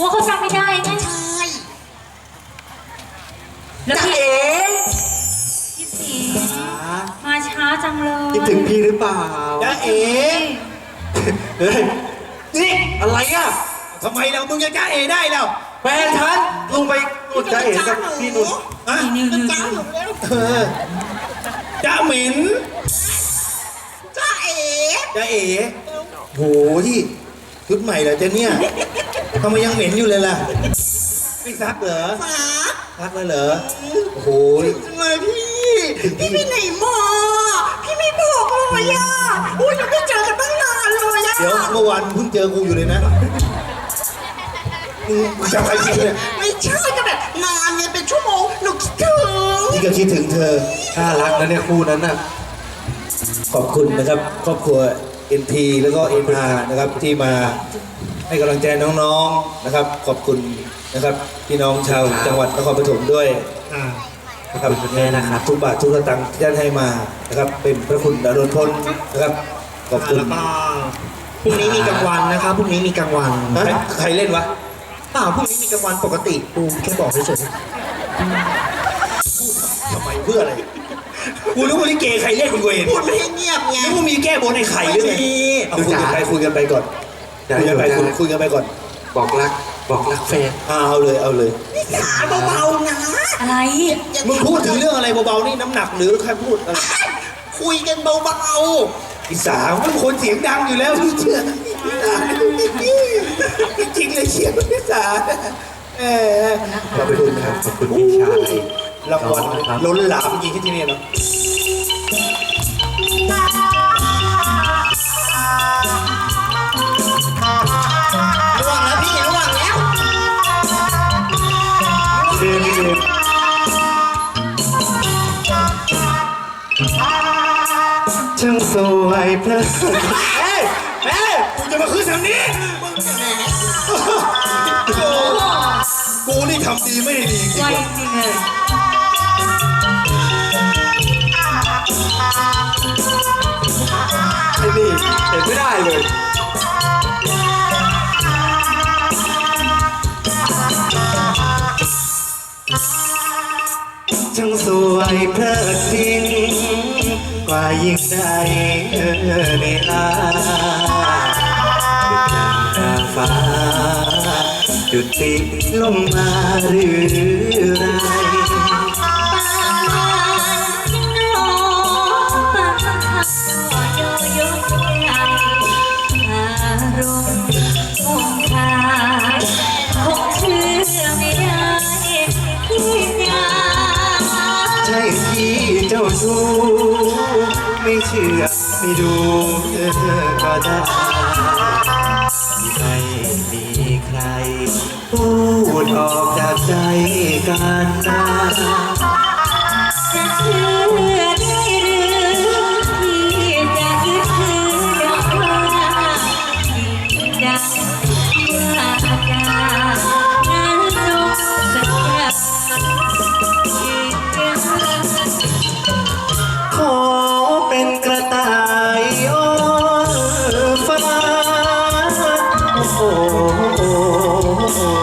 ว่าเขาจำไม่ได้ไงใช่แล้วจ้าพี่เอ๋พี่สีมาช้าจังเลยคิดถึงพี่หรือเปล่าจ้าเอ๋เฮ้ยนี่อะไรอะทำไมเรามึงจะจ้าเอ๋ได้แล้วแฟนฉันลงไปนุ่นจ้าเอ๋กับพี่นุ่นฮะนี่นี่จ้าหนูแล้วเออจ้าเหม็นจ้าเอ๋จ้าเอ๋โหที่ ชุดใหม่เหรอจ๊ะเนี่ยทำไมยังเหม็นอยู่เลยล่ะไม่ซักเหรอฟ้าซักแล้วเหรอโอ้โหจังเลยพี่ พี่ไปไหนมาพี่ไม่บอกเลยอะอุ้ยเราไม่เจอกันตั้งนานเลยอะเดี๋ยวเมื่อวานเพิ่งเจอกูอยู่เลยนะมึงจำใครผิดเนี่ยไม่ใช่ก็แบบนานเนี่ยเป็นชั่วโมงหนูคิดถึงนี่ก็คิดถึงเธอน่ารักนะเนี่ยคู่นั้นน่ะขอบคุณนะครับครอบครัว NT แล้วก็ NR นะครับที่มาให้กำลังใจน้องๆนะครับ ขอบคุณนะครับพี่น้องชาวจังหวัดนครปฐมด้วยนะครับขอบคุณแม่นะครับทุกบาททุกสตางค์ที่ท่านให้มานะครับเป็นพระคุณดารุณพลนะครับขอบคุณแล้วก็พรุ่งนี้มีกลางวันนะครับพรุ่งนี้มีกลางวันฮะใครเล่นวะเปล่าพรุ่งนี้มีกลางวันปกติปูแค่บอกเฉยทำไมเพื่ออะไร กูรู้ว่าลิเกใครเล่นมึงเวรๆพูดไม่ให้เงียบไงนึกว่ามีแก้บนไอ้ไข่หรือไงไม่มีเอาคุยกันไปคุยกันไปก่อนได้คุยกันไปได้คุยคุยกันไปก่อน บอกรักบอกรักแฟนอ่าเอาเลยเอาเลยอย่าเบาๆนะอะไรอย่ามึงพูดถึงเรื่องอะไรเบาๆนี่น้ำหนักหรือใครพูดอะไรคุยกันเบาอีสาวมันคนเสียงดังอยู่แล้วพี่เชื่อจริงๆเลยเชียร์พี่สาวเออขอบคุณนะครับขอบคุณพี่ชายรางวัลครับล้นหลามจริงที่ที่นี่เนาะ วยเฮ้ยเฮ้ยกูจะมาขึ้นทางนี้กูนี่ทำดีไม่ได้ดีจริงไวจริงๆเลยไอ้นี่เห็นไม่ได้เลยช่างสวยเพลิดพริ้งก ว่ายิ่งได้เวลาเป็นนาฟ้าจุดติดลงมาหรือไร ดูเธอก็ได้ไม่มีใครพูดออกจากใจกันนะจะ ห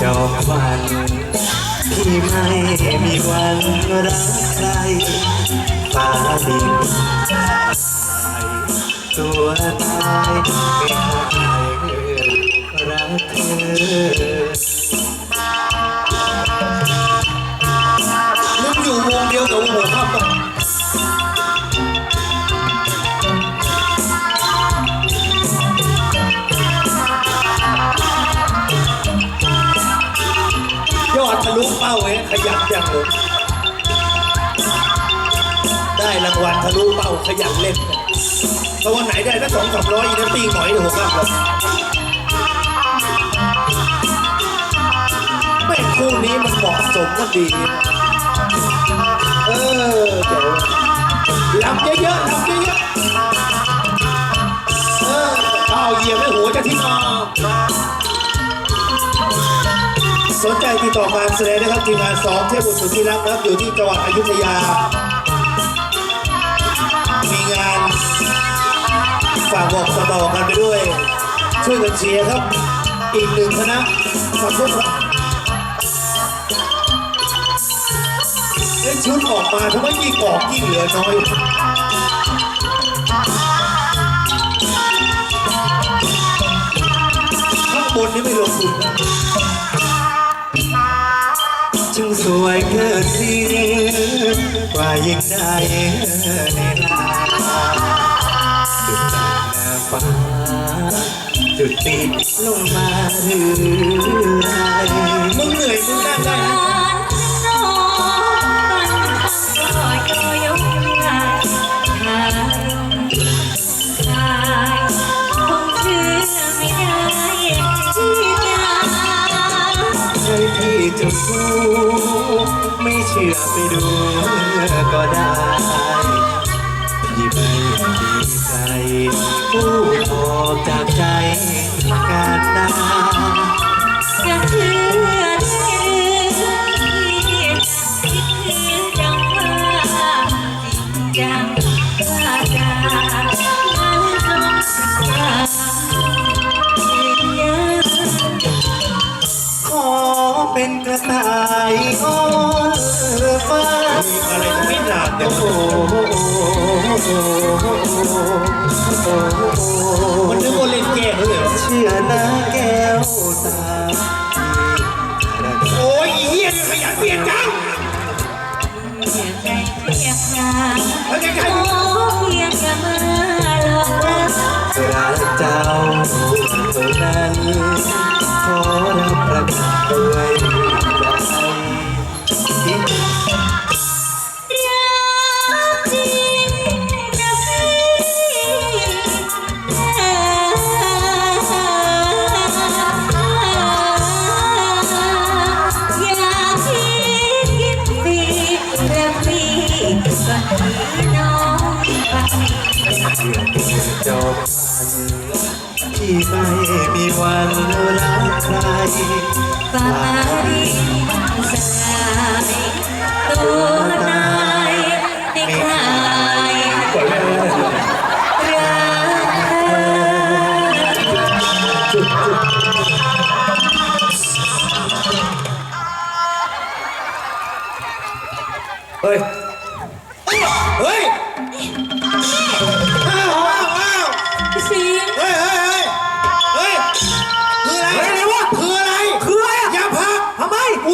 ดอเธอจอมวันที่ไม่มีวันรักใครฟ้าดินตัวตายไม่หายรักเธอ ขยันจังเลยได้รางวัลทะลุเป้าขยันเล่นเพราะวันไหนได้ถ้าสองสามร้อยอีกนะตีหอยหัวกลับเลยแม่งคู่นี้มันเหมาะสมกันดี เออเดี๋ยวลำเยอะๆลำเยอะๆเออเอาเหยียบให้หัวจะทิ้งออก สนใจติดต่อมาแสดงนะครับทีมงานสองเทพบุตรสุทธิรักนะครับอยู่ที่จังหวัดอยุธยา มีงานฝากบอกต่อๆกันไปด้วย ช่วยกันเชียร์ครับ อีกหนึ่งคณะขอบคุณครับเล่นชุดออกมาทำไมยิ่งออกยิ่งเหลือน้อยข้างบนนี่ไม่ลงทุนนะ จึงสวยเกินสิ้นกว่ายิ่งได้ในลาจุดตาน้าฟ้าจุดติดลงมาหรือไรมึงเหนื่อยมึงนั่งได้นะน ไปดูก็ได้ยิ้มดีใจผู้ออกจากใจกันได้ มันนึกว่าเล่นเกมเลยเหรอเชื่อนะแก้วตาโอ้ยอีเหี้ยนี่ขยันเปลี่ยนจังเพียงใจเพียงงานแล้วแกใครโอ้เพียงจะมาหลอกรักรักเจ้าเท่านั้น ก็ที่น้องไปจบที่ไม่มีวันรักใครฟ้าดินสลายตัว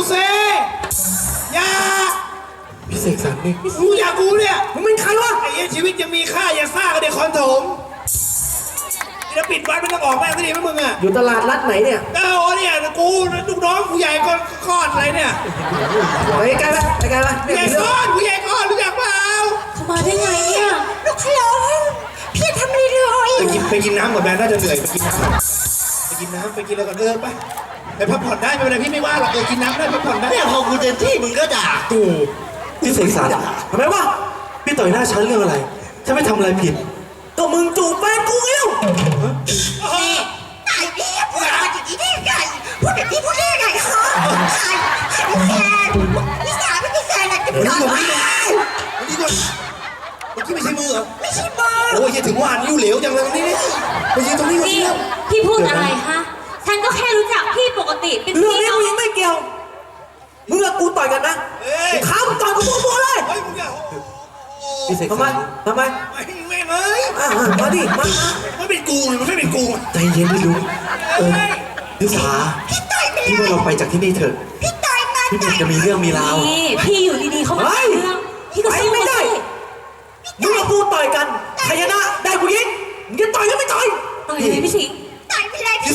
เซอย่าพี่เสกสรรนี่กูอยากกูเนี่ยมึงเป็นใครวะไอ้เหี้ยชีวิตยังมีค่าอย่าซ่ากับเด็กคอนโถมจะปิดวัดไม่ต้องออกแม่งสักทีไหมมึงอะอยู่ตลาดรัดไหนเนี่ยเอ้าเนี่ยกูลูกน้องผู้ใหญ่ก้อนก้อนอะไรเนี่ยไปไกลไหมไปไกลไหมผู้ใหญ่ก้อนผู้ใหญ่ก้อนรู้จักเปล่าเขามาได้ไงเนี่ยลูกขลงพี่ทำอะไรเลยไปกินไปกินน้ำก่อนแม่น่าจะเหนื่อยไปกินน้ำไปกินน้ำไปกินอะไรก่อนเออไป ไปพักผ่อนได้ไม่เป็นไรพี่ไม่ว่าหรอกเออกินน้ำได้พักผ่อนได้เนี่ยพอกูเต็มที่มึงก็ด่ากูพี่เสกสรรทำไมวะพี่ต่อยหน้าฉันเรื่องอะไรฉันไม่ทำอะไรผิด ก็มึงจูบแฟนกูเอ้วนี่ไอ้พี่พูดอะไรอย่างนี้ได้ไงพูดแบบนี้พูดได้ไงคะใครใครเป็นแฟนพี่สาวไม่เป็นแฟนอะไรกันวันก่นี้อนก่อนวันนี้ก่อนวันนี้ก่อนเมื่อกี้ไม่ใช่มือเหรอไม่ใช่บอลโอ้ยอย่าถึงว่าอันนิ้วเหลวจังเลยวันนี้นี่ไปยืนตรงนี้ก่อนนี่เร็วพี่พูดอะไรฮะ ฉันก็แค่รู้จักพี่ปกติ เป็นเรื่องพี่นี้น้องกูยังไม่เกี่ยวมึงกับกูต่อยกันนะเฮ้ย ข้ามต่อยกูตัวตัวเลยเฮ้ยมึงอย่าโอ้โหพี่เสกทำสไมรรทำไมไม่แม่งเอ้ยอ่ามาดิมามันเป็นกูมันไม่เป็นกูใจเย็นพี่ลุงเออนิสาพี่ต่อยไปพี่เลว่ายเราไปจากที่นี่เถอะพี่ต่อยมาพี่ไม่อยากจะมีเรื่องมีราว นี่พี่อยู่ดีๆเขามาเรื่องพี่ก็สู้ไม่มาได้สิมึงกับกูต่อยกันใครชนะได้กูยิงมึงจะต่อยก็ไม่ต่อยต่อยเลยพี่สิงห์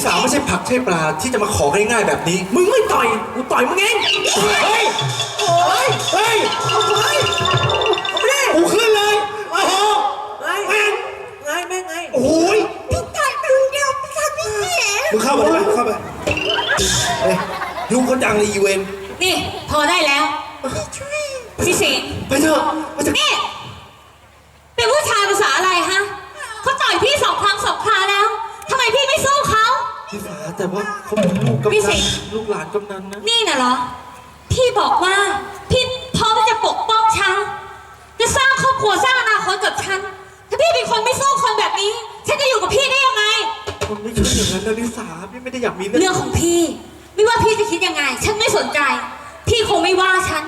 สาวไม่ใช่ผักใช่ปลาที่จะมาของ่ายๆแบบนี้ มึงไม่ต่อย กูต่อยมึงเองเฮ้ยเฮ้ยเฮ้ยเอาไปเอาไปดิกูขึ้นเลยโอ้โหไงไงไงแม่ไงโอ้โหยพี่ไก่ตึงเดียวพี่ค่ะพี่เอ๋มึงเข้ามาเลยเข้าไปเฮ้ยยุ่งคนดังเลยอีเวนต์นี่ พอได้แล้วช่วยพี่สิงห์ไปเถอะไปเถอะนี่เป็น แต่ว่าเขาเป็นลูกกำพี่นัสินงห์ ลูกหลานกำนันนะ นี่น่ะเหรอ พี่บอกว่า พี่พร้อมที่จะปกป้องฉัน จะสร้างครอบครัวสร้างอนาคตกับฉัน ถ้าพี่เป็นคนไม่สู้คนแบบนี้ ฉันจะอยู่กับพี่ได้ยังไง มันไม่ใช่อย่างนั้นนะลิสาพี่ไม่ได้อยากมีเรื่องของพี่ ไม่ว่าพี่จะคิดยังไง ฉันไม่สนใจ พี่คงไม่ว่าฉัน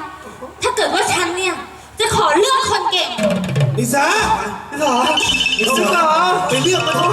ถ้าเกิดว่าฉันเนี่ย จะขอเลือกคนเก่ง นิสาลิสาลิสาไปเรื่องมันเขา